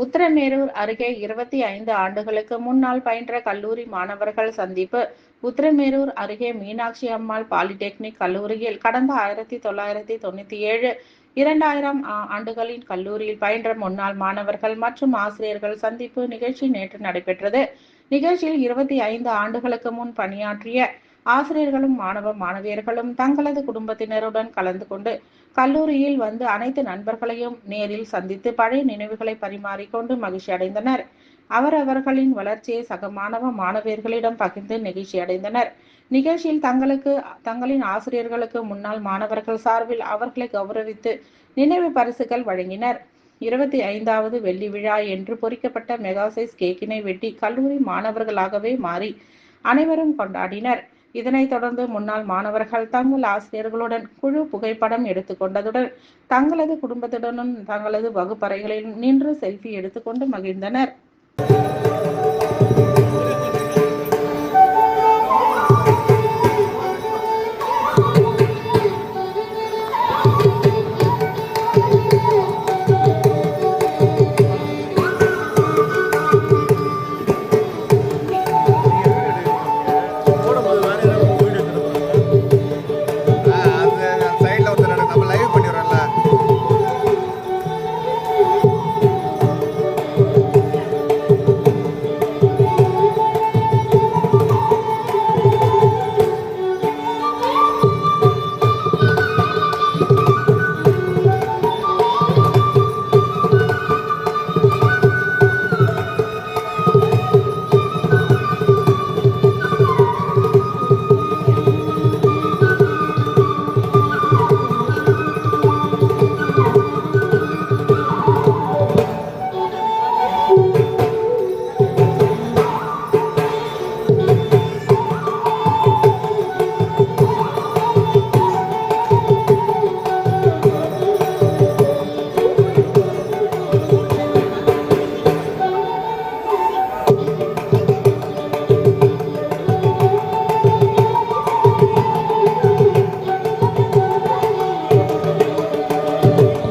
உத்திரமேரூர் அருகே இருபத்தி ஐந்து ஆண்டுகளுக்கு முன்னால் பயின்ற கல்லூரி மாணவர்கள் சந்திப்பு. உத்திரமேரூர் அருகே மீனாட்சி அம்மாள் பாலிடெக்னிக் கல்லூரியில் கடந்த ஆயிரத்தி தொள்ளாயிரத்தி தொண்ணூத்தி ஏழு இரண்டாயிரம் ஆ- ஆண்டுகளின் கல்லூரியில் பயின்ற முன்னாள் மாணவர்கள் மற்றும் ஆசிரியர்கள் சந்திப்பு நிகழ்ச்சி நேற்று நடைபெற்றது. நிகழ்ச்சியில் இருபத்தி ஐந்து ஆண்டுகளுக்கு முன் பணியாற்றிய ஆசிரியர்களும் மாணவ மாணவியர்களும் தங்களது குடும்பத்தினருடன் கலந்து கொண்டு கல்லூரியில் வந்து அனைத்து நண்பர்களையும் நேரில் சந்தித்து பழைய நினைவுகளை பரிமாறிக்கொண்டு மகிழ்ச்சி அடைந்தனர். அவரவர்களின் வளர்ச்சியை சக மாணவ மாணவியர்களிடம் பகிர்ந்து நிகழ்ச்சி அடைந்தனர். நிகழ்ச்சியில் தங்களுக்கு தங்களின் ஆசிரியர்களுக்கு முன்னாள் மாணவர்கள் சார்பில் அவர்களை கௌரவித்து நினைவு பரிசுகள் வழங்கினர். இருபத்தி ஐந்தாவது வெள்ளி விழா என்று பொறிக்கப்பட்ட மெகாசைஸ் கேக்கினை வெட்டி கல்லூரி மாணவர்களாகவே மாறி அனைவரும் கொண்டாடினர். இதனைத் தொடர்ந்து முன்னாள் மாணவர்கள் தங்கள் ஆசிரியர்களுடன் குழு புகைப்படம் எடுத்துக்கொண்டதுடன் தங்களது குடும்பத்துடனும் தங்களது வகுப்பறைகளில் நின்று செல்ஃபி எடுத்துக்கொண்டு மகிழ்ந்தனர்.